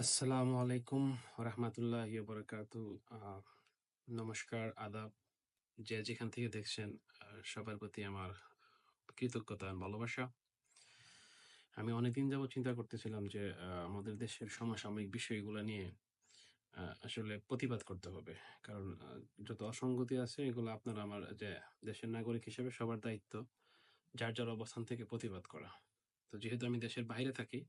আসসালামু আলাইকুম রহমতুল্লাহ বরকাত নমস্কার, আদাব। যে যেখান থেকে দেখছেন সবার প্রতি আমার কৃতজ্ঞতা ভালোবাসা। আমি অনেকদিন যাবত চিন্তা করতেছিলাম যে আমাদের দেশের সমসাময়িক বিষয়গুলো নিয়ে আসলে প্রতিবাদ করতে হবে। কারণ যত অসঙ্গতি আছে, এগুলো আপনার আমার, যে দেশের নাগরিক হিসেবে সবার দায়িত্ব, যার যার অবস্থান থেকে প্রতিবাদ করা। তো যেহেতু আমি দেশের বাইরে থাকি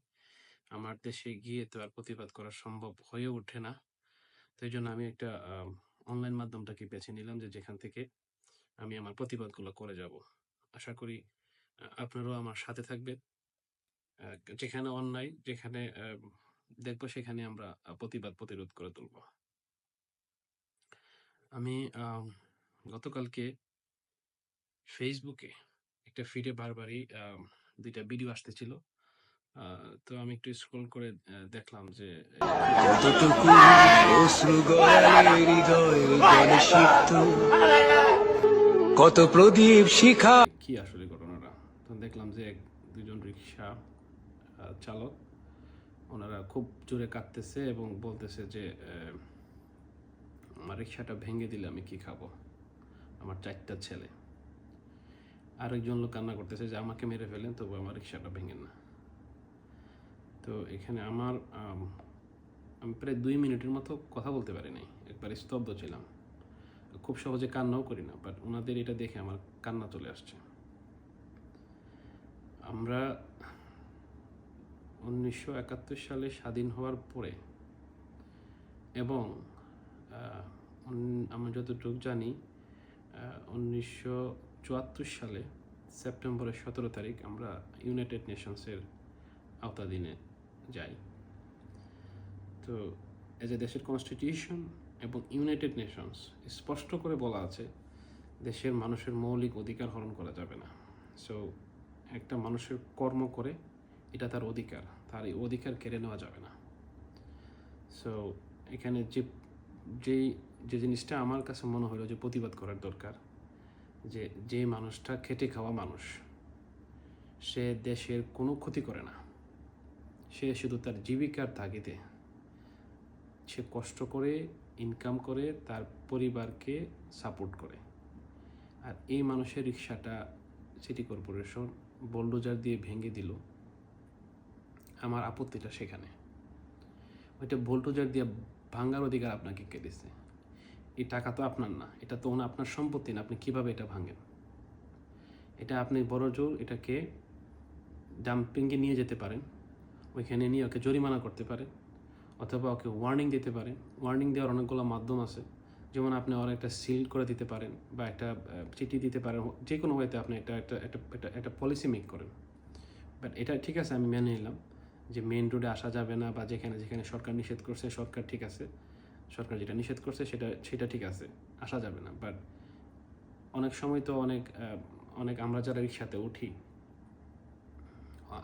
আমার দেশে গিয়ে তো আর প্রতিবাদ করা সম্ভব হয়ে ওঠে না। তো এই জন্য আমি একটা অনলাইন মাধ্যমটাকে বেছে নিলাম যে যেখান থেকে আমি আমার প্রতিবাদগুলো করে যাব। আশা করি আপনারাও আমার সাথে থাকবেন। যেখানে অন্যায়, যেখানে দেখব সেখানে আমরা প্রতিবাদ প্রতিরোধ করে তুলব। আমি গতকালকে ফেসবুকে একটা ফিডে বারবারই দুইটা ভিডিও আসতেছিল। তো আমি একটু স্ক্রল করে দেখলাম যে কত প্রদীপ শিখা। কি আসলে ঘটনাটা? তো দেখলাম যে এক দুজন রিক্সা চালক ওনারা খুব জোরে কাঁদতেছে এবং বলতেছে যে আমার রিক্সাটা ভেঙে দিলে আমি কি খাব? আমার চারটা ছেলে। আরেকজন লোক কান্না করতেছে যে আমাকে মেরে ফেলেন তবু আমার রিক্সাটা ভেঙে না। তো এখানে আমার, আমি প্রায় দুই মিনিটের মতো কথা বলতে পারি নাই একবার স্তব্ধ ছিলাম। খুব সহজে কান্নাও করি না বাট ওনাদের এটা দেখে আমার কান্না চলে আসছে। আমরা উনিশশো একাত্তর সালে স্বাধীন হওয়ার পরে এবং আমরা যতটুকু জানি উনিশশো চুয়াত্তর সালে সেপ্টেম্বরের সতেরো তারিখ আমরা ইউনাইটেড নেশনসের আওতাধীনে যাই। তো এজ এ দেশের কনস্টিটিউশন এবং ইউনাইটেড নেশনস স্পষ্ট করে বলা আছে, দেশের মানুষের মৌলিক অধিকার হরণ করা যাবে না। সো একটা মানুষের কর্ম করে, এটা তার অধিকার, তার এই অধিকার কেড়ে নেওয়া যাবে না। সো এখানে যে, যেই, যে জিনিসটা আমার কাছে মনে হলো যে প্রতিবাদ করার দরকার, যে যে মানুষটা খেটে খাওয়া মানুষ, সে দেশের কোনো ক্ষতি করে না। সে শুধু তার জীবিকার তাগিদে। সে কষ্ট করে ইনকাম করে, তার পরিবারকে সাপোর্ট করে। আর এই মানুষের রিক্সাটা সিটি কর্পোরেশন বোলডোজার দিয়ে ভেঙে দিল। আমার আপত্তিটা সেখানে। ওইটা বোলডোজার দিয়ে ভাঙার অধিকার আপনাকে কে দিছে? এই টাকা তো আপনার না, এটা তো আপনার সম্পত্তি না, আপনি কীভাবে এটা ভাঙেন? এটা আপনি বড় জোর এটাকে ডাম্পিংয়ে নিয়ে যেতে পারেন। ওইখানে নিয়ে ওকে জরিমানা করতে পারেন অথবা ওকে ওয়ার্নিং দিতে পারেন ওয়ার্নিং দেওয়ার অনেকগুলো মাধ্যম আছে। যেমন আপনি ওর একটা সিল করে দিতে পারেন বা একটা চিঠি দিতে পারেন যে কোনো ওয়েতে আপনি একটা একটা, একটা- একটা পলিসি মেক করেন। বাট এটা ঠিক আছে, আমি মেনে নিলাম যে মেন রোডে আসা যাবে না বা যেখানে যেখানে সরকার নিষেধ করছে, সরকার ঠিক আছে। সরকার যেটা নিষেধ করছে, সেটা সেটা ঠিক আছে, আসা যাবে না। বাট অনেক সময় তো অনেক অনেক আমরা যারা রিক্সাতে উঠি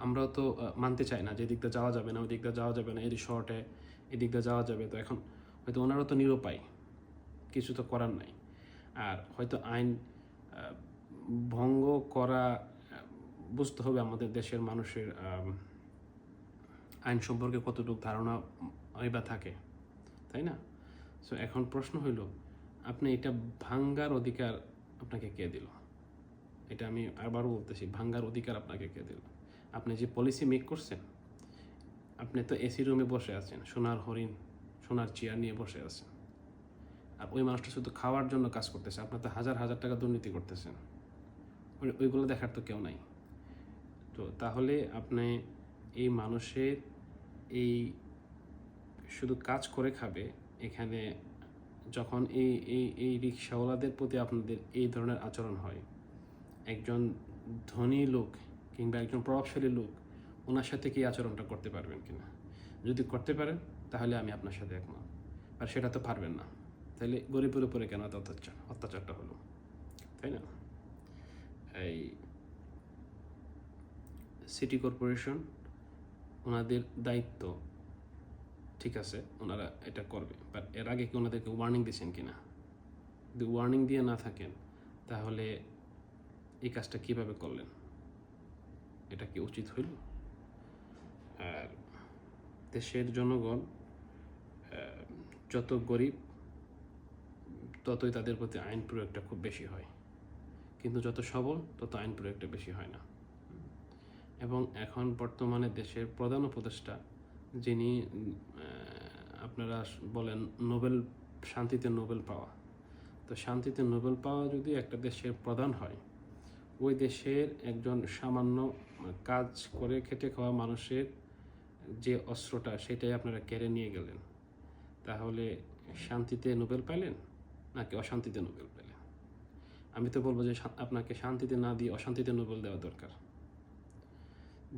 আমরাও তো মানতে চাই না যে দিকটা যাওয়া যাবে না ওই দিকটা যাওয়া যাবে না এদিক শর্টে এদিকটা যাওয়া যাবে। তো এখন হয়তো ওনারও তো নিরুপায়, কিছু তো করার নাই। আর হয়তো আইন ভঙ্গ করা বুঝতে হবে আমাদের দেশের মানুষের আইন সম্পর্কে কতটুকু ধারণা বা থাকে, তাই না? সো এখন প্রশ্ন হইল, আপনি এটা ভাঙ্গার অধিকার আপনাকে কে দিল? এটা আমি আবারও বলতেছি, ভাঙ্গার অধিকার আপনাকে কে দিল? আপনি যে পলিসি মেক করছেন, আপনি তো এসি রুমে বসে আছেন, সোনার হরিণ, সোনার চেয়ার নিয়ে বসে আছেন। আর ওই মানুষটা শুধু খাওয়ার জন্য কাজ করতেছে আপনার তো হাজার হাজার টাকা দুর্নীতি করতেছেন। ওই- ওইগুলো দেখার তো কেউ নাই। তো তাহলে আপনি এই মানুষের এই শুধু কাজ করে খাবে, এখানে যখন এই এই এই রিক্সাওয়ালাদের প্রতি আপনাদের এই ধরনের আচরণ হয়, একজন ধনী লোক কিংবা একজন প্রভাবশালী লোক ওনার সাথে কি আচরণটা করতে পারবেন কিনা? যদি করতে পারেন, তাহলে আমি আপনার সাথে একমত। আর সেটা তো পারবেন না। তাহলে গরিবের উপরে কেন অত্যাচার, অত্যাচারটা হলো? তাই না? এই সিটি কর্পোরেশন, ওনাদের দায়িত্ব ঠিক আছে, ওনারা এটা করবে। বাট এর আগে কি ওনাদেরকে ওয়ার্নিং দিয়েছেন কি না যদি ওয়ার্নিং দিয়ে না থাকেন, তাহলে এই কাজটা কীভাবে করলেন? এটা কি উচিত হইল? আর দেশের জনগণ যত গরিব, ততই তাদের প্রতি আইন প্রয়োগটা খুব বেশি হয়। কিন্তু যত সবল, তত আইন প্রয়োগটা বেশি হয় না। এবং এখন বর্তমানে দেশের প্রধান উপদেষ্টা, যিনি আপনারা বলেন নোবেল, শান্তিতে নোবেল পাওয়া। তো শান্তিতে নোবেল পাওয়া যদি একটা দেশের প্রধান হয় ওই দেশের একজন সামান্য কাজ করে খেটে খাওয়া মানুষের যে অস্ত্রটা, সেটাই আপনারা কেড়ে নিয়ে গেলেন। তাহলে শান্তিতে নোবেল পাইলেন নাকি অশান্তিতে নোবেল পেলেন আমি তো বলব যে আপনাকে শান্তিতে না দিয়ে অশান্তিতে নোবেল দেওয়া দরকার।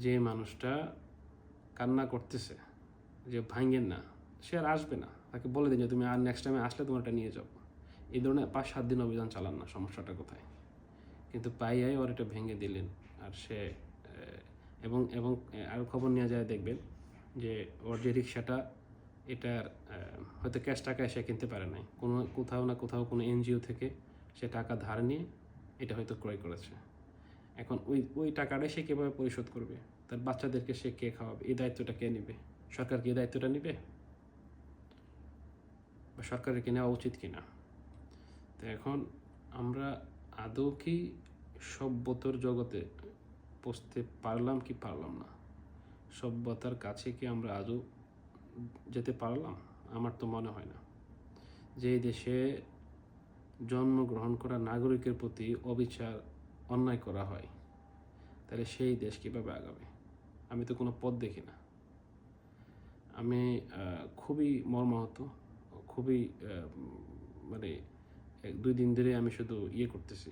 যে মানুষটা কান্না করতেছে, যে ভাঙেন না, সে আর আসবে না। তাকে বলে দিন যে, তুমি আর নেক্সট টাইমে আসলে তোমার এটা নিয়ে যাব এই ধরনের পাঁচ সাত দিন অভিযান চালান না, সমস্যাটা কোথায়? কিন্তু পাইয়াই ওর এটা ভেঙে দিলেন। আর সে এবং এবং আরও খবর নেওয়া যায় দেখবেন যে ওর যে রিক্সাটা এটার হয়তো ক্যাশ টাকায় সে কিনতে পারে নাই। কোনো, কোথাও না কোথাও কোনো এনজিও থেকে সে টাকা ধার নিয়ে এটা হয়তো ক্রয় করেছে। এখন ওই ওই টাকাটাই সে কীভাবে পরিশোধ করবে? তার বাচ্চাদেরকে সে কে খাওয়াবে? এই দায়িত্বটা কে নেবে? সরকার কি এই দায়িত্বটা নেবে? বা সরকারের কি নেওয়া উচিত কিনা? তো এখন আমরা আদৌ কি সভ্যতার জগতে পৌঁছতে পারলাম কি পারলাম না? সভ্যতার কাছে কি আমরা আদৌ যেতে পারলাম? আমার তো মনে হয় না। যে দেশে জন্মগ্রহণ করা নাগরিকের প্রতি অবিচার, অন্যায় করা হয়, তাহলে সেই দেশ কীভাবে আগাবে? আমি তো কোনো পথ দেখি না। আমি খুবই মর্মাহত, খুবই মানে এক দুই দিন ধরে আমি শুধু ইয়ে করতেছি।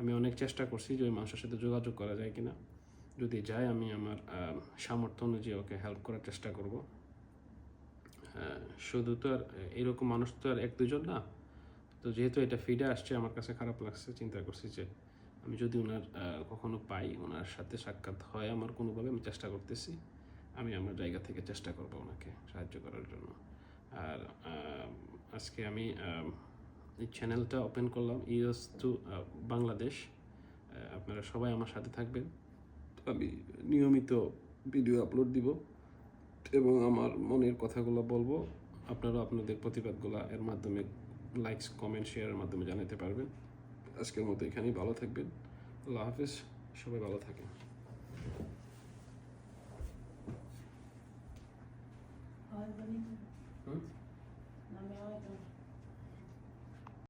আমি অনেক চেষ্টা করছি যে ওই মানুষের সাথে যোগাযোগ করা যায় কিনা। যদি যায়, আমি আমার সামর্থ্য অনুযায়ী ওকে হেল্প করার চেষ্টা করব। শুধু তো আর, এরকম মানুষ তো আর এক দুজন না। তো যেহেতু এটা ফিডে আসছে, আমার কাছে খারাপ লাগছে, চিন্তা করছি যে আমি যদি ওনার কখনো পাই, ওনার সাথে সাক্ষাৎ হয় আমার কোনোভাবে, আমি চেষ্টা করতেছি। আমি আমার জায়গা থেকে চেষ্টা করব ওনাকে সাহায্য করার জন্য। আর আজকে আমি এই চ্যানেলটা ওপেন করলাম ইউএস টু বাংলাদেশ আপনারা সবাই আমার সাথে থাকবেন। আমি নিয়মিত ভিডিও আপলোড দিব এবং আমার মনের কথাগুলো বলব। আপনারা আপনাদের প্রতিবাদগুলো এর মাধ্যমে লাইকস কমেন্ট শেয়ারের মাধ্যমে জানাতে পারবেন। আজকের মতো এখানেই ভালো থাকবেন। আল্লাহ হাফিজ। সবাই ভালো থাকেন। Ay,